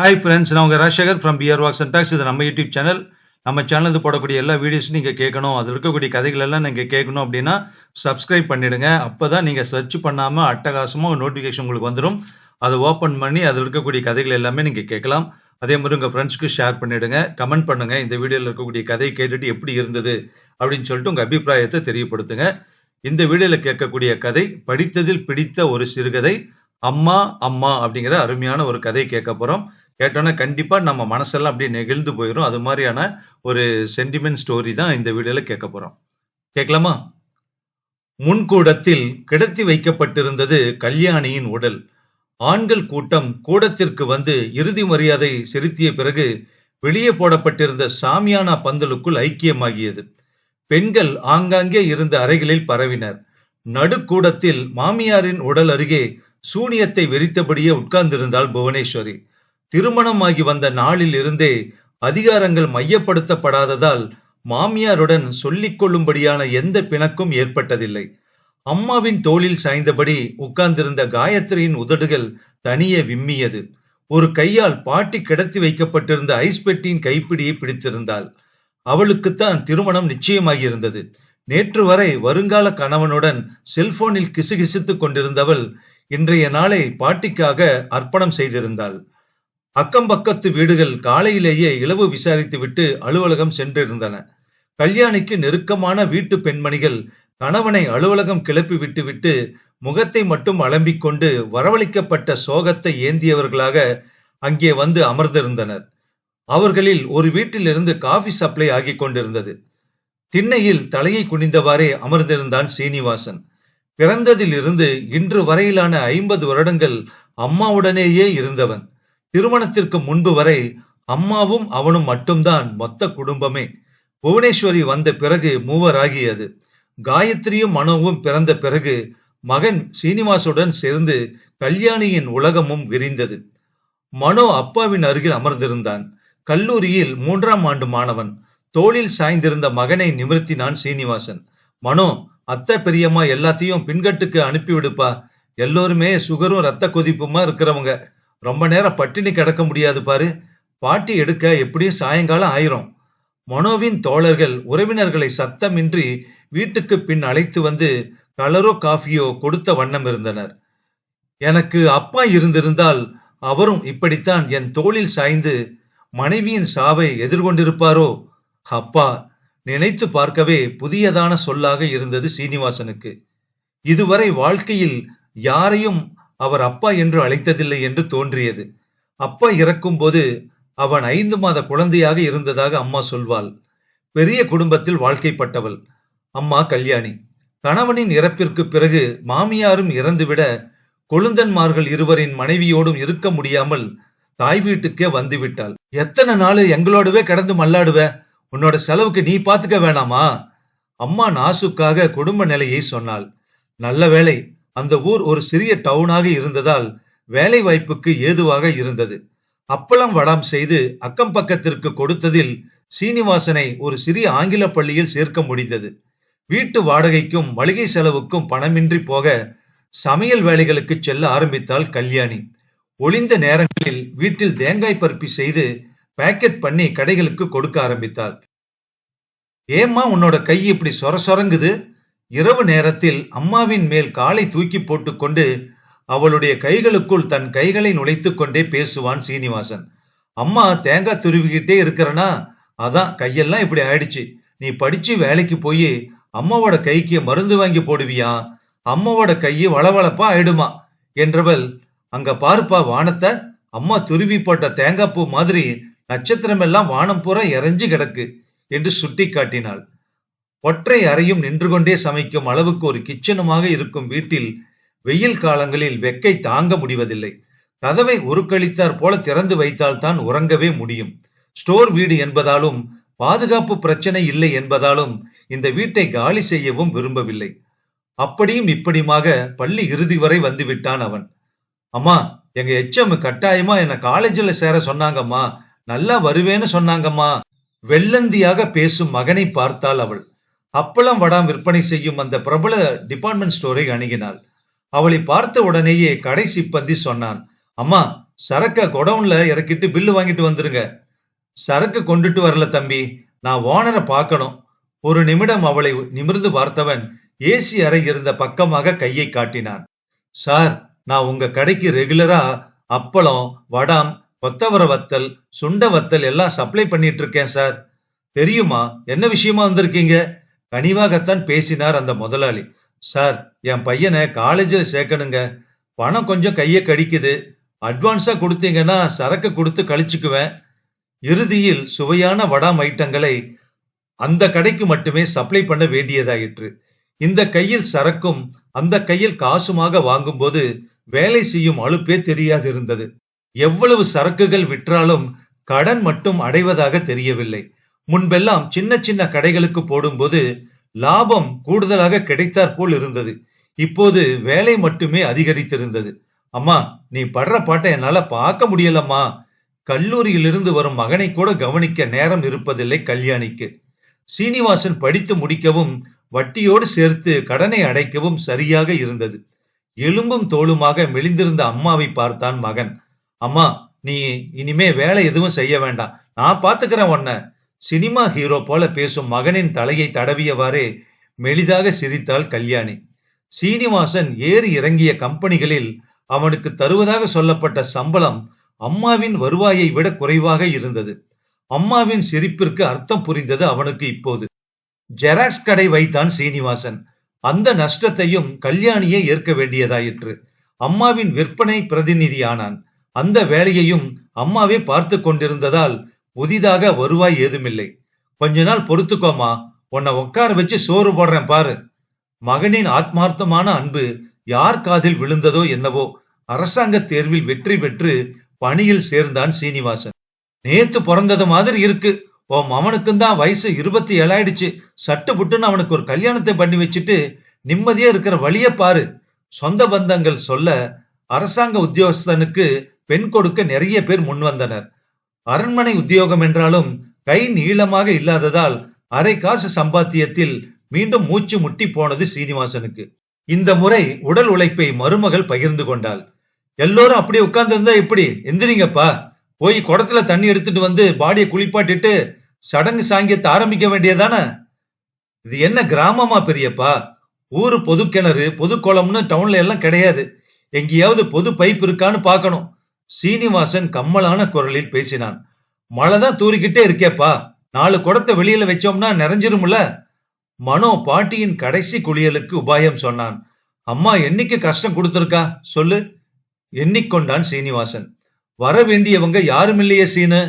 Hi friends நான் உங்கள் Rajasekhar from P R walks and talks இது நம்ம யூடியூப் சேனல் நம்ம சேனலுக்கு போடக்கூடிய எல்லா வீடியோஸும் நீங்கள் கேட்கணும். அதில் இருக்கக்கூடிய கதைகள் எல்லாம் நீங்கள் கேட்கணும் அப்படின்னா சப்ஸ்கிரைப் பண்ணிடுங்க. அப்போ தான் நீங்கள் சர்ச் பண்ணாமல் அட்டகாசமாக நோட்டிஃபிகேஷன் உங்களுக்கு வந்துடும் அதை ஓப்பன் பண்ணி அதில் இருக்கக்கூடிய கதைகள் எல்லாமே நீங்கள் கேட்கலாம். அதே மாதிரி உங்கள் ஃப்ரெண்ட்ஸ்க்கு ஷேர் பண்ணிவிடுங்க கமெண்ட் பண்ணுங்கள் இந்த வீடியோவில் இருக்கக்கூடிய கதை கேட்டுட்டு எப்படி இருந்தது அப்படின்னு சொல்லிட்டு உங்கள் அபிப்பிராயத்தை தெரியப்படுத்துங்க. இந்த வீடியோவில் கேட்கக்கூடிய கதை படித்ததில் பிடித்த ஒரு சிறுகதை அம்மா அம்மா அப்படிங்கிற அருமையான ஒரு கதை கேட்க போகிறோம் கேட்டோன்னா கண்டிப்பா நம்ம மனசெல்லாம் அப்படியே நெகிழ்ந்து போயிடும் அது மாதிரியான ஒரு சென்டிமெண்ட் ஸ்டோரி தான் இந்த வீடியோல கேட்க போறோம். கேட்கலாமா? முன்கூடத்தில் கிடத்தி வைக்கப்பட்டிருந்தது கல்யாணியின் உடல். ஆண்கள் கூட்டம் கூடத்திற்கு வந்து இறுதி மரியாதை செலுத்திய பிறகு வெளியே போடப்பட்டிருந்த சாமியானா பந்தலுக்குள் ஐக்கியமாகியது. பெண்கள் ஆங்காங்கே இருந்த அறைகளில் பரவினர். நடுக்கூடத்தில் மாமியாரின் உடல் அருகே சூனியத்தை வெறித்தபடியே உட்கார்ந்திருந்தாள் புவனேஸ்வரி. திருமணமாகி வந்த நாளில் இருந்தே அதிகாரங்கள் மையப்படுத்தப்படாததால் மாமியாருடன் சொல்லிக் கொள்ளும்படியான எந்த பிணக்கும் ஏற்பட்டதில்லை. அம்மாவின் தோளில் சாய்ந்தபடி உட்கார்ந்திருந்த காயத்ரியின் உதடுகள் தனியே விம்மியது. ஒரு கையால் பாட்டி கிடத்தி வைக்கப்பட்டிருந்த ஐஸ் பெட்டியின் கைப்பிடியை பிடித்திருந்தாள். அவளுக்குத்தான் திருமணம் நிச்சயமாகியிருந்தது. நேற்று வரை வருங்கால கணவனுடன் செல்போனில் கிசுகிசுத்துக் கொண்டிருந்தவள் இன்றைய நாளை பாட்டிக்காக அர்ப்பணம் செய்திருந்தாள். அக்கம் பக்கத்து வீடுகள் காலையிலேயே இளவு விசாரித்துவிட்டு அலுவலகம் சென்றிருந்தன. கல்யாணிக்கு நெருக்கமான வீட்டு பெண்மணிகள் கணவனை அலுவலகம் கிளப்பி விட்டுவிட்டு முகத்தை மட்டும் அலம்பிக் கொண்டு வரவழைக்கப்பட்ட சோகத்தை ஏந்தியவர்களாக அங்கே வந்து அமர்ந்திருந்தனர். அவர்களில் ஒரு வீட்டிலிருந்து காஃபி சப்ளை ஆகிக் கொண்டிருந்தது. திண்ணையில் தலையை குனிந்தவாறே அமர்ந்திருந்தான் சீனிவாசன். பிறந்ததிலிருந்து இன்று வரையிலான ஐம்பது வருடங்கள் அம்மாவுடனேயே இருந்தவன். திருமணத்திற்கு முன்பு வரை அம்மாவும் அவனும் மட்டும்தான் மொத்த குடும்பமே. புவனேஸ்வரி வந்த பிறகு மூவராகியது. காயத்ரியும் மனோவும் பிறந்த பிறகு மகன் சீனிவாசுடன் சேர்ந்து கல்யாணியின் உலகமும் விரிந்தது. மனோ அப்பாவின் அருகில் அமர்ந்திருந்தான். கல்லூரியில் மூன்றாம் ஆண்டு மாணவன். தோளில் சாய்ந்திருந்த மகனை நிமிர்த்தினான் சீனிவாசன். மனோ அத்தை பெரியம்மா எல்லாத்தையும் பின்கட்டுக்கு அனுப்பிவிடுப்பா. எல்லோருமே சுகரும் ரத்த கொதிப்புமா இருக்கிறவங்க. ரொம்ப நேரம் பட்டினி கிடக்க முடியாது பாரு. பாட்டி எடுக்க எப்படியும் சாயங்காலம் ஆயிரும். மனோவின் தோழர்கள் உறவினர்களை சத்தமின்றி வீட்டுக்கு பின் அழைத்து வந்து கலரோ காஃபியோ கொடுத்த வண்ணம் இருந்தனர். எனக்கு அப்பா இருந்திருந்தால் அவரும் இப்படித்தான் என் தோளில் சாய்ந்து மனைவியின் சாவை எதிர்கொண்டிருப்பாரோ? அப்பா நினைத்து பார்க்கவே புதியதான சொல்லாக இருந்தது சீனிவாசனுக்கு. இதுவரை வாழ்க்கையில் யாரையும் அவர் அப்பா என்று அழைத்ததில்லை என்று தோன்றியது. அப்பா இறக்கும்போது அவன் ஐந்து மாத குழந்தையாக இருந்ததாக அம்மா சொல்வாள். பெரிய குடும்பத்தில் வாழ்க்கைப்பட்டவள். அம்மா கல்யாணி. கணவனின் இறப்பிற்கு பிறகு மாமியாரும் இறந்துவிட கொழுந்தன்மார்கள் இருவரின் மனைவியோடும் இருக்க முடியாமல் தாய் வீட்டுக்கே வந்துவிட்டாள். எத்தனை நாள் எங்களோடவே கிடந்து மல்லாடுவ? உன்னோட செலவுக்கு நீ பாத்துக்க வேணாமா? அம்மா நாசுக்காக குடும்ப நிலையை சொன்னாள். நல்ல வேளை அந்த ஊர் ஒரு சிறிய டவுனாக இருந்ததால் வேலை வாய்ப்புக்கு ஏதுவாக இருந்தது. அப்பளம் வடம் செய்து அக்கம் பக்கத்திற்கு கொடுத்ததில் சீனிவாசனை ஒரு சிறிய ஆங்கில பள்ளியில் சேர்க்க முடிந்தது. வீட்டு வாடகைக்கும் மளிகை செலவுக்கும் பணமின்றி போக சமையல் வேலைகளுக்கு செல்ல ஆரம்பித்தாள் கல்யாணி. ஒளிந்த நேரங்களில் வீட்டில் தேங்காய் பருப்பி செய்து பேக்கெட் பண்ணி கடைகளுக்கு கொடுக்க ஆரம்பித்தாள். ஏம்மா உன்னோட கை இப்படி சொர சொரங்குது? இரவு நேரத்தில் அம்மாவின் மேல் காலை தூக்கி போட்டுக்கொண்டு அவளுடைய கைகளுக்குள் தன் கைகளை நுழைத்து கொண்டே பேசுவான் சீனிவாசன். அம்மா தேங்காய் துருவிக்கிட்டே இருக்கிறனா? அதான் கையெல்லாம் இப்படி ஆயிடுச்சு. நீ படிச்சு வேலைக்கு போய் அம்மாவோட கைக்கு மருந்து வாங்கி போடுவியா? அம்மாவோட கையை வளவளப்பா ஆயிடுமா? என்றவள் அங்க பாருப்பா வானத்தை அம்மா துருவி போட்ட தேங்காய் பூ மாதிரி நட்சத்திரம் எல்லாம் வானம் பூரா இறைஞ்சு கிடக்கு. என்று சுட்டி காட்டினாள் ஒற்றை அறையும் நின்று கொண்டே சமைக்கும் அளவுக்கு ஒரு கிச்சனுமாக இருக்கும் வீட்டில் வெயில் காலங்களில் வெக்கை தாங்க முடிவதில்லை. கதவை உருக்களித்தார் போல திறந்து வைத்தால்தான் உறங்கவே முடியும். ஸ்டோர் வீடு என்பதாலும் பாதுகாப்பு பிரச்சனை இல்லை என்பதாலும் இந்த வீட்டை காலி செய்யவும் விரும்பவில்லை. அப்படியும் இப்படியுமாக பள்ளி இறுதி வரை வந்து விட்டான் அவன். அம்மா எங்க எச்எம் கட்டாயமா என்ன காலேஜ்ல சேர சொன்னாங்கம்மா. நல்லா வருவேன்னு சொன்னாங்கம்மா. வெள்ளந்தியாக பேசும் மகனை பார்த்தாள் அவள். அப்பளம் வடாம் விற்பனை செய்யும் அந்த பிரபல டிபார்ட்மெண்ட் ஸ்டோரை அணுகினாள். அவளை பார்த்த உடனேயே கடை சிப்பந்தி சொன்னான் அம்மா சரக்க கொடவுன்ல இறக்கிட்டு பில்லு வாங்கிட்டு வந்துருங்க. சரக்கு கொண்டுட்டு வரல தம்பி நான் ஓனரை பார்க்கணும். ஒரு நிமிடம் அவளை நிமிர்ந்து பார்த்தவன் ஏசி அறை இருந்த பக்கமாக கையை காட்டினான். சார் நான் உங்க கடைக்கு ரெகுலரா அப்பளம் வடம் கொத்தவர வத்தல் சுண்ட வத்தல் எல்லாம் சப்ளை பண்ணிட்டு இருக்கேன் சார் தெரியுமா? என்ன விஷயமா வந்திருக்கீங்க? கனிவாகத்தான் பேசினார் அந்த முதலாளி. சார் என் பையனை காலேஜில் சேர்க்கணுங்க. பணம் கொஞ்சம் கையை கடிக்குது. அட்வான்ஸா கொடுத்தீங்கன்னா சரக்கு கொடுத்து கழிச்சுக்குவேன். இறுதியில் சுவையான வடாம் ஐட்டங்களை அந்த கடைக்கு மட்டுமே சப்ளை பண்ண வேண்டியதாயிற்று. இந்த கையில் சரக்கும் அந்த கையில் காசுமாக வாங்கும்போது வேலை செய்யும் அலுப்பே தெரியாது இருந்தது எவ்வளவு சரக்குகள் விற்றாலும் கடன் மட்டும் அடைவதாக தெரியவில்லை. முன்பெல்லாம் சின்ன சின்ன கடைகளுக்கு போடும்போது லாபம் கூடுதலாக கிடைத்தாற் போல் இருந்தது. இப்போது வேலை மட்டுமே அதிகரித்திருந்தது. அம்மா நீ படுற பாட்டை என்னால பார்க்க முடியலம்மா. கல்லூரியிலிருந்து வரும் மகனை கூட கவனிக்க நேரம் இருப்பதில்லை கல்யாணிக்கு. சீனிவாசன் படித்து முடிக்கவும் வட்டியோடு சேர்த்து கடனை அடைக்கவும் சரியாக இருந்தது. எலும்பும் தோளுமாக மெலிந்திருந்த அம்மாவை பார்த்தான் மகன். அம்மா நீ இனிமே வேலை எதுவும் செய்ய வேண்டாம். நான் பாத்துக்கிறேன் உன்ன. சினிமா ஹீரோ போல பேசும் மகனின் தலையை தடவியவாறே மெலிதாக சிரித்தாள் கல்யாணி. சீனிவாசன் ஏறி இறங்கிய கம்பெனிகளில் அவனுக்கு தருவதாக சொல்லப்பட்ட சம்பளம் அம்மாவின் வருவாயை விட குறைவாக இருந்தது. அம்மாவின் சிரிப்பிற்கு அர்த்தம் புரிந்தது அவனுக்கு இப்போது. ஜெராக்ஸ் கடை வைத்தான் சீனிவாசன். அந்த நஷ்டத்தையும் கல்யாணியே ஏற்க வேண்டியதாயிற்று. அம்மாவின் விற்பனை பிரதிநிதியானான். அந்த வேலையையும் அம்மாவே பார்த்து கொண்டிருந்ததால் புதிதாக வருவாய் ஏதுமில்லை. கொஞ்ச நாள் பொறுத்துக்கோமா உன்னை உட்கார வச்சு சோறு போடுறேன் பாரு. மகனின் ஆத்மார்த்தமான அன்பு யார் காதில் விழுந்ததோ என்னவோ அரசாங்க தேர்வில் வெற்றி பெற்று பணியில் சேர்ந்தான் சீனிவாசன். நேத்து பிறந்தது மாதிரி இருக்கு. உன் மவனுக்கும் தான் வயசு இருபத்தி ஏழாயிடுச்சு. சட்டு புட்டுன்னு அவனுக்கு ஒரு கல்யாணத்தை பண்ணி வச்சுட்டு நிம்மதியா இருக்கிற வழிய பாரு. சொந்த பந்தங்கள் சொல்ல அரசாங்க உத்தியோகஸ்தனுக்கு பெண் கொடுக்க நிறைய பேர் முன் வந்தனர். அரண்மனை உத்தியோகம் என்றாலும் கை நீளமாக இல்லாததால் அரை காசு சம்பாத்தியத்தில் மீண்டும் மூச்சு முட்டி போனது சீனிவாசனுக்கு. இந்த முறை உடல் உழைப்பை மருமகள் பகிர்ந்து கொண்டாள். எல்லோரும் அப்படி உட்கார்ந்திருந்தா எப்படி? எந்திரிங்கப்பா. போய் குடத்துல தண்ணி எடுத்துட்டு வந்து பாடியை குளிப்பாட்டிட்டு சடங்கு சாங்கியத்தை ஆரம்பிக்க வேண்டியதானே இது என்ன கிராமமா பெரியப்பா? ஊரு பொது கிணறு பொது குளம்னு டவுன்ல எல்லாம் கிடையாது. எங்கேயாவது பொது பைப் இருக்கான்னு பார்க்கணும். சீனிவாசன் கம்மலான குரலில் பேசினான். மழை தான் தூரிக்கிட்டே இருக்கேப்பா. நாலு குடத்தை வெளியில வச்சோம்னா நிறைஞ்சிரும்ல? மனோ பாட்டியின் கடைசி குளியலுக்கு உபாயம் சொன்னான். அம்மா என்னைக்கு கஷ்டம் கொடுத்துருக்கா? சொல்லு. எண்ணிக்கொண்டான் சீனிவாசன். வர வேண்டியவங்க யாரும் இல்லையே சீனு.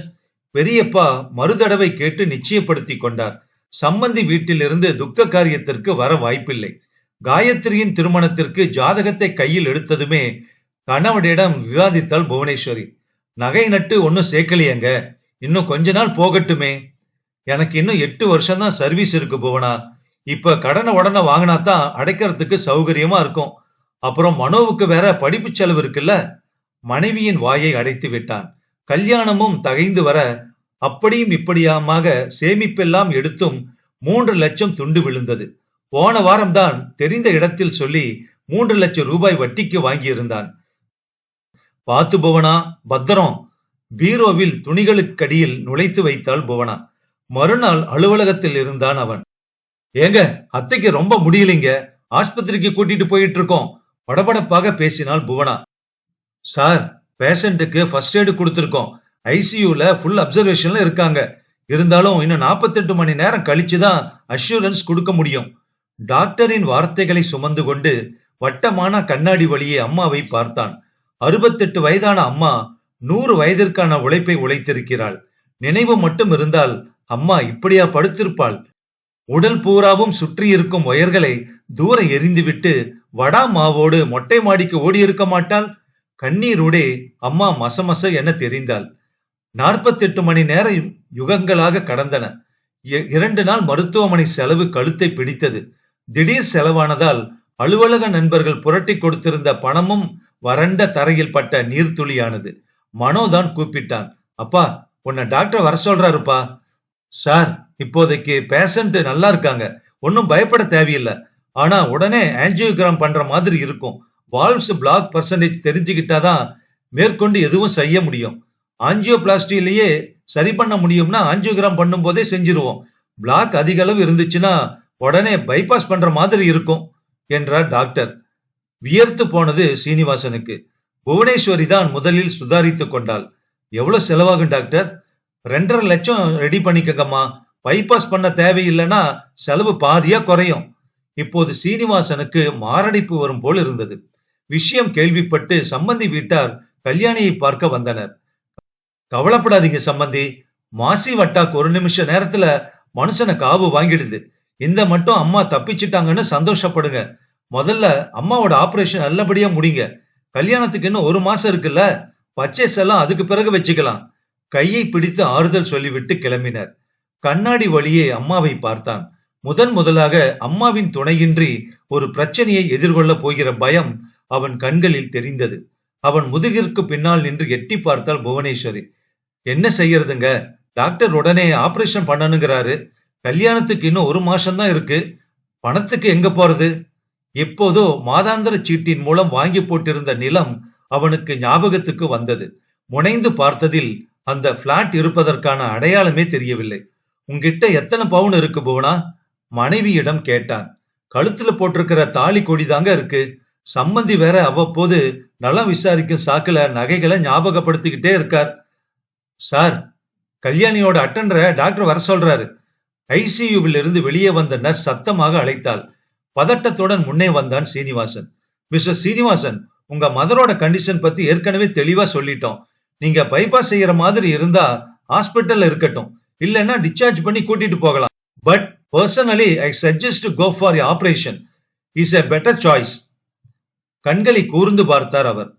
பெரியப்பா மறுதடவை கேட்டு நிச்சயப்படுத்தி கொண்டார். சம்பந்தி வீட்டிலிருந்து துக்க காரியத்திற்கு வர வாய்ப்பில்லை. காயத்ரியின் திருமணத்திற்கு ஜாதகத்தை கையில் எடுத்ததுமே கணவனிடம் விவாதித்தாள் புவனேஸ்வரி. நகை நட்டு ஒன்னும் சேர்க்கலையேங்க. இன்னும் கொஞ்ச நாள் போகட்டுமே. எனக்கு இன்னும் எட்டு வருஷம் தான் சர்வீஸ் இருக்கு புவனா. இப்ப கடனை உடனே வாங்கினா தான் அடைக்கிறதுக்கு சௌகரியமா இருக்கும். அப்புறம் மனோவுக்கு வேற படிப்பு செலவு இருக்குல்ல. மனைவியின் வாயை அடைத்து விட்டான். கல்யாணமும் தகைந்து வர அப்படியும் இப்படியாமாக சேமிப்பெல்லாம் எடுத்தும் மூன்று லட்சம் துண்டு விழுந்தது. போன வாரம்தான் தெரிந்த இடத்தில் சொல்லி மூன்று லட்சம் ரூபாய் வட்டிக்கு வாங்கியிருந்தான். பார்த்து புவனா? பத்திரம். பீரோவில் துணிகளுக்கடியில் நுழைத்து வைத்தாள் புவனா. மறுநாள் அலுவலகத்தில் இருந்தான் அவன். ஏங்க அத்தைக்கு ரொம்ப முடியலைங்க. ஆஸ்பத்திரிக்கு கூட்டிட்டு போயிட்டு இருக்கோம் படபடப்பாக பேசினாள் புவனா. சார் பேஷண்ட்டுக்கு ஃபர்ஸ்ட் எய்டு கொடுத்துருக்கோம். ஐசியூல ஃபுல் அப்சர்வேஷன்ல இருக்காங்க. இருந்தாலும் இன்னும் நாற்பத்தெட்டு மணி நேரம் கழிச்சு தான் அஷூரன்ஸ் கொடுக்க முடியும். டாக்டரின் வார்த்தைகளை சுமந்து கொண்டு வட்டமான கண்ணாடி வழியே அம்மாவை பார்த்தான். அறுபத்தெட்டு வயதான அம்மா நூறு வயதிற்கான உழைப்பை உழைத்திருக்கிறாள். நினைவு மட்டும் இருந்தால் அம்மா இப்படியா படுத்திருப்பாள். உடல் பூராவும் சுற்றி இருக்கும் ஒயர்களை தூர எரிந்துவிட்டு வடா மாவோடு மொட்டை மாடிக்கு ஓடியிருக்க மாட்டாள்? கண்ணீரோடே அம்மா மசமச என தெரிந்தாள். நாற்பத்தெட்டு மணி நேரம் யுகங்களாக கடந்தன. இ- இரண்டு நாள் மருத்துவமனை செலவு கழுத்தை பிடித்தது. திடீர் செலவானதால் அலுவலக நண்பர்கள் புரட்டி கொடுத்திருந்த பணமும் வறண்ட தரையில் பட்ட நீர்த்துளியானது. மனோதான் கூப்பிட்டான். அப்பா உன்னை டாக்டர் வர சொல்றாருப்பா. சார் இப்போதைக்கு பேஷண்ட் நல்லா இருக்காங்க. ஒன்றும் பயப்பட தேவையில்லை. ஆனா உடனே ஆஞ்சியோகிராம் பண்ற மாதிரி இருக்கும். வால்வ்ஸ் பிளாக் பர்சன்டேஜ் தெரிஞ்சுக்கிட்டாதான் மேற்கொண்டு எதுவும் செய்ய முடியும். ஆஞ்சியோபிளாஸ்டிலேயே சரி பண்ண முடியும்னா ஆஞ்சியோகிராம் பண்ணும் போதே செஞ்சிருவோம். பிளாக் அதிக அளவு இருந்துச்சுன்னா உடனே பைபாஸ் பண்ற மாதிரி இருக்கும் என்றார் டாக்டர். வியர்த்து போனது சீனிவாசனுக்கு. புவனேஸ்வரி தான் முதலில் சுதாரித்து கொண்டாள். எவ்வளவு செலவாகும் டாக்டர்? ரெண்டரை லட்சம் ரெடி பண்ணிக்கங்கம்மா. பைபாஸ் பண்ண தேவையில்லைன்னா செலவு பாதியா குறையும். இப்போது சீனிவாசனுக்கு மாரடைப்பு வரும் போல் இருந்தது. விஷயம் கேள்விப்பட்டு சம்பந்தி வீட்டார் கல்யாணியை பார்க்க வந்தனர். கவலைப்படாதீங்க சம்பந்தி. மாசி வட்டாக்கு ஒரு நிமிஷ நேரத்துல மனுஷனை காவு வாங்கிடுது. இந்த மட்டும் அம்மா தப்பிச்சிட்டாங்கன்னு சந்தோஷப்படுங்க. முதல்ல அம்மாவோட ஆபரேஷன் நல்லபடியா முடிங்க. கல்யாணத்துக்கு இன்னும் ஒரு மாசம் இருக்குல்ல? பச்சைஸ் எல்லாம் அதுக்கு பிறகு வச்சுக்கலாம். கையை பிடித்து ஆறுதல் சொல்லிவிட்டு கிளம்பினர். கண்ணாடி வழியே அம்மாவை பார்த்தான். முதன் முதலாக அம்மாவின் துணையின்றி ஒரு பிரச்சனையை எதிர்கொள்ள போகிற பயம் அவன் கண்களில் தெரிந்தது. அவன் முதுகிற்கு பின்னால் நின்று எட்டி பார்த்தால் புவனேஸ்வரி. என்ன செய்யறதுங்க? டாக்டர் உடனே ஆபரேஷன் பண்ணணுங்கிறாரு. கல்யாணத்துக்கு இன்னும் ஒரு மாசம்தான் இருக்கு. பணத்துக்கு எங்க போறது? எப்போதோ மாதாந்திர சீட்டின் மூலம் வாங்கி போட்டிருந்த நிலம் அவனுக்கு ஞாபகத்துக்கு வந்தது. முனைந்து பார்த்ததில் அந்த பிளாட் இருப்பதற்கான அடையாளமே தெரியவில்லை. உங்ககிட்ட எத்தனை பவுன் இருக்கு புவனா? மனைவியிடம் கேட்டான். கழுத்துல போட்டிருக்கிற தாலி கொடிதாங்க இருக்கு. சம்மந்தி வேற அவ்வப்போது நலம் விசாரிக்கும் சாக்குல நகைகளை ஞாபகப்படுத்திக்கிட்டே இருக்கார். சார் கல்யாணியோட அட்டன்ற டாக்டர் வர சொல்றாரு. ஐசியூவில் இருந்து வெளியே வந்த நர்ஸ் சத்தமாக அழைத்தாள். பதட்டத்துடன் முன்னே வந்தான் சீனிவாசன். மிஸ்டர் சீனிவாசன் உங்க மதரோட கண்டிஷன் பத்தி ஏற்கனவே தெளிவா சொல்லிட்டோம். நீங்க பைபாஸ் செய்யற மாதிரி இருந்தா ஹாஸ்பிட்டல்ல இருக்கட்டும். இல்லைன்னா டிஸ்சார்ஜ் பண்ணி கூட்டிட்டு போகலாம். But personally I suggest to go for operation is a better choice கண்களை கூர்ந்து பார்த்தார் அவர்.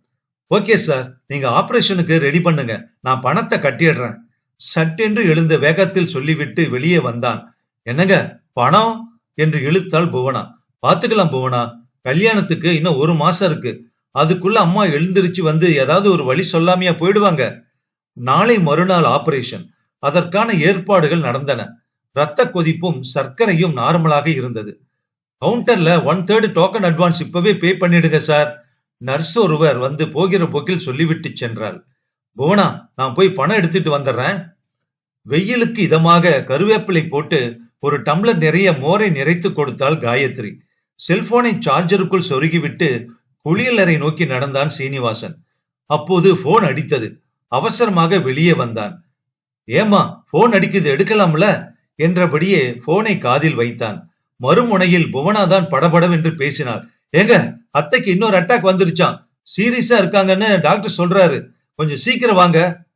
ஓகே சார் நீங்க ஆபரேஷனுக்கு ரெடி பண்ணுங்க. நான் பணத்தை கட்டிடுறேன். சட்டென்று எழுந்த வேகத்தில் சொல்லிவிட்டு வெளியே வந்தான். என்னங்க பணம்? என்று இழுத்தாள் புவனா. பாத்துக்கலாம் புவனா. கல்யாணத்துக்கு இன்னும் ஒரு மாசம் இருக்கு. அதுக்குள்ள அம்மா எழுந்திருச்சு வந்து ஏதாவது ஒரு வழி சொல்லாமையா போயிடுவாங்க. நாளை மறுநாள் ஆபரேஷன். அதற்கான ஏற்பாடுகள் நடந்தன. இரத்த கொதிப்பும் சர்க்கரையும் நார்மலாக இருந்தது. கவுண்டர்ல ஒன் தேர்டு டோக்கன் அட்வான்ஸ் இப்பவே பே பண்ணிடுங்க சார் நர்ஸ் ஒருவர் வந்து போகிற போக்கில் சொல்லிவிட்டு சென்றாள் புவனா நான் போய் பணம் எடுத்துட்டு வந்துடுறேன். வெயிலுக்கு இதமாக கருவேப்பிலை போட்டு ஒரு டம்ளர் நிறைய மோரை நிறைத்து கொடுத்தாள் காயத்ரி. செல்போனை சார்ஜருக்குள் சொருகிவிட்டு குளியலறை நோக்கி நடந்தான் சீனிவாசன். அப்போது போன் அடித்தது. அவசரமாக வெளியே வந்தான். ஏமா போன் அடிக்குது எடுக்கலாம்ல? என்றபடியே போனை காதில் வைத்தான். மறுமுனையில் புவனாதான் படபடவென்று பேசினாள். ஏங்க அத்தைக்கு இன்னொரு அட்டாக் வந்துருச்சான் சீரியஸா இருக்காங்கன்னு டாக்டர் சொல்றாரு. கொஞ்சம் சீக்கிரம் வாங்க.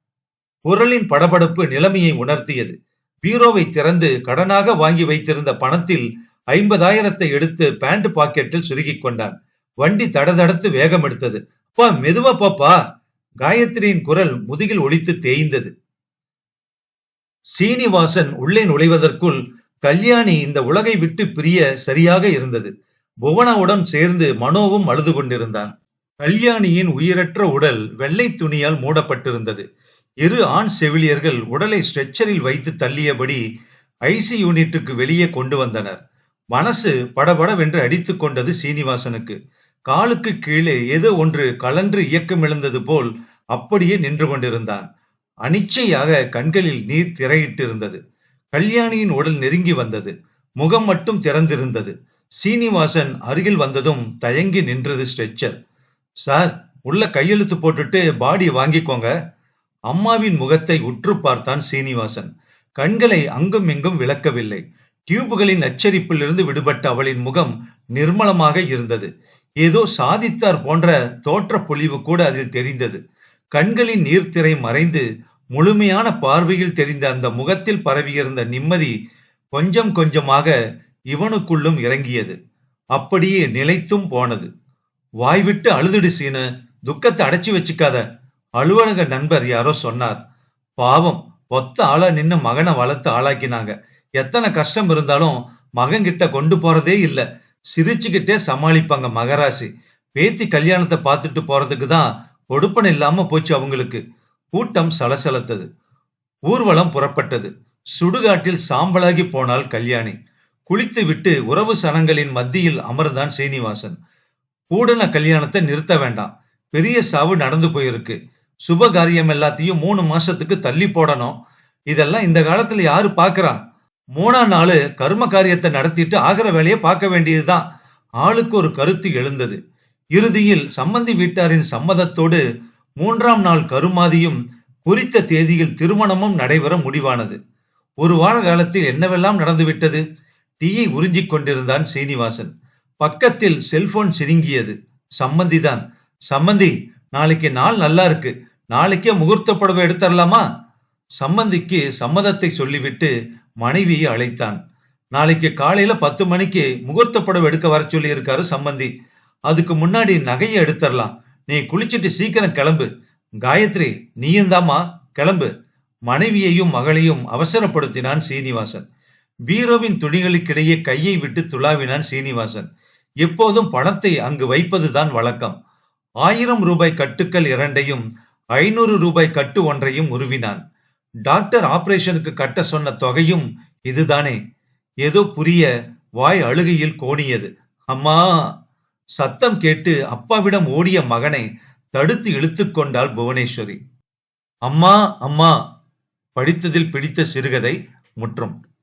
குரலின் படபடப்பு நிலைமையை உணர்த்தியது. பீரோவை திறந்து கடனாக வாங்கி வைத்திருந்த பணத்தில் ஐம்பதாயிரத்தை எடுத்து பேண்ட் பாக்கெட்டில் சுருகிக் கொண்டான். வண்டி தடதடத்து வேகம் எடுத்தது. அப்பா மெதுவா பாப்பா. காயத்ரியின் குரல் முதுகில் ஒழித்து தேய்ந்தது. சீனிவாசன் உள்ளே நுழைவதற்குள் கல்யாணி இந்த உலகை விட்டு பிரிய சரியாக இருந்தது. புவனாவுடன் சேர்ந்து மனோவும் அழுது கொண்டிருந்தான். கல்யாணியின் உயிரற்ற உடல் வெள்ளை துணியால் மூடப்பட்டிருந்தது. இரு ஆண் செவிலியர்கள் உடலை ஸ்ட்ரெச்சரில் வைத்து தள்ளியபடி ஐசி யூனிட்டுக்கு வெளியே கொண்டு வந்தனர். மனசு படபடவென்று அடித்து கொண்டது சீனிவாசனுக்கு. காலுக்கு கீழே ஏதோ ஒன்று கலன்று இயக்கமிழந்தது போல் அப்படியே நின்று கொண்டிருந்தான். அனிச்சையாக கண்களில் நீர் திரையிட்டிருந்தது. கல்யாணியின் உடல் நெருங்கி வந்தது. முகம் மட்டும் திறந்திருந்தது. சீனிவாசன் அருகில் வந்ததும் தயங்கி நின்றது ஸ்ட்ரெச்சர். சார் உள்ள கையெழுத்து போட்டுட்டு பாடி வாங்கிக்கோங்க. அம்மாவின் முகத்தை உற்று பார்த்தான் சீனிவாசன். கண்களை அங்கும் இங்கும் விளக்கவில்லை. டியூபுகளின் அச்சரிப்பிலிருந்து விடுபட்ட அவளின் முகம் நிர்மலமாக இருந்தது. ஏதோ சாதித்தார் போன்ற தோற்ற பொலிவு கூட அதில் தெரிந்தது. கண்களின் நீர்த்திரை மறைந்து முழுமையான பார்வையில் தெரிந்த அந்த முகத்தில் பரவியிருந்த நிம்மதி கொஞ்சம் கொஞ்சமாக இவனுக்குள்ளும் இறங்கியது. அப்படியே நிலைத்தும் போனது. வாய்விட்டு அழுதுடு சீனு. துக்கத்தை அடைச்சு வச்சுக்காத. அலுவலக நண்பர் யாரோ சொன்னார். பாவம் ஒத்த ஆளா நின்னு மகனை வளர்த்து ஆளாக்கினாங்க. எத்தனை கஷ்டம் இருந்தாலும் மகன்கிட்ட கொண்டு போறதே இல்ல. சிரிச்சுக்கிட்டே சமாளிப்பாங்க மகராசி. பேத்தி கல்யாணத்தை பார்த்துட்டு போறதுக்கு தான் ஒடுப்பன் இல்லாம போச்சு அவங்களுக்கு. கூட்டம் சலசலத்தது. ஊர்வலம் புறப்பட்டது. சுடுகாட்டில் சாம்பலாகி போனாள் கல்யாணி. குளித்து விட்டு உறவு சனங்களின் மத்தியில் அமர்ந்தான் சீனிவாசன். கூடன கல்யாணத்தை நிறுத்த வேண்டாம். பெரிய சாவு நடந்து போயிருக்கு. சுப காரியம் எல்லாத்தையும் மூணு மாசத்துக்கு தள்ளி போடணும். இதெல்லாம் இந்த காலத்துல யாரு பாக்குறா? மூணாம் நாள் கர்ம காரியத்தை நடத்திட்டு ஆகிற வேலையை பார்க்க வேண்டியதுதான். ஆளுக்கு ஒரு கருத்து எழுந்தது. இறுதியில் சம்பந்தி வீட்டாரின் சம்மதத்தோடு மூன்றாம் நாள் கருமாதியும் குறித்த தேதியில் திருமணமும் நடைபெற முடிவானது. ஒரு வார காலத்தில் என்னவெல்லாம் நடந்துவிட்டது? டீயை உறிஞ்சிக் கொண்டிருந்தான் சீனிவாசன். பக்கத்தில் செல்போன் சிரிங்கியது சம்மந்திதான் சம்மந்தி நாளைக்கு நாள் நல்லா இருக்கு. நாளைக்கே முகூர்த்த புடவை எடுத்துடலாமா சம்மந்திக்கு சம்மதத்தை சொல்லிவிட்டு மனைவியை அழைத்தான். நாளைக்கு காலையில பத்து மணிக்கு முகூர்த்த புடவை எடுக்க வர சொல்லி இருக்காரு சம்பந்தி. அதுக்கு முன்னாடி நகையை எடுத்துடலாம் நீ குளிச்சிட்டு சீக்கிரம் கிளம்பு. காயத்ரி நீயும் தாமா கிளம்பு. மனைவியையும் மகளையும் அவசரப்படுத்தினான் சீனிவாசன். பீரோவின் துணிகளுக்கிடையே கையை விட்டு துளாவினான் சீனிவாசன். எப்போதும் பணத்தை அங்கு வைப்பதுதான் வழக்கம். ஆயிரம் ரூபாய் கட்டுக்கள் இரண்டையும் ஐநூறு ரூபாய் கட்டு ஒன்றையும் உருவினான். டாக்டர் ஆபரேஷனுக்கு கட்ட சொன்ன தொகையும் இதுதானே. ஏதோ புரிய வாய் அழுகையில் கோணியது. அம்மா சத்தம் கேட்டு அப்பாவிடம் ஓடிய மகனை தடுத்து இழுத்து கொண்டாள் புவனேஸ்வரி. அம்மா அம்மா படித்ததில் பிடித்த சிறுகதை முற்றும்.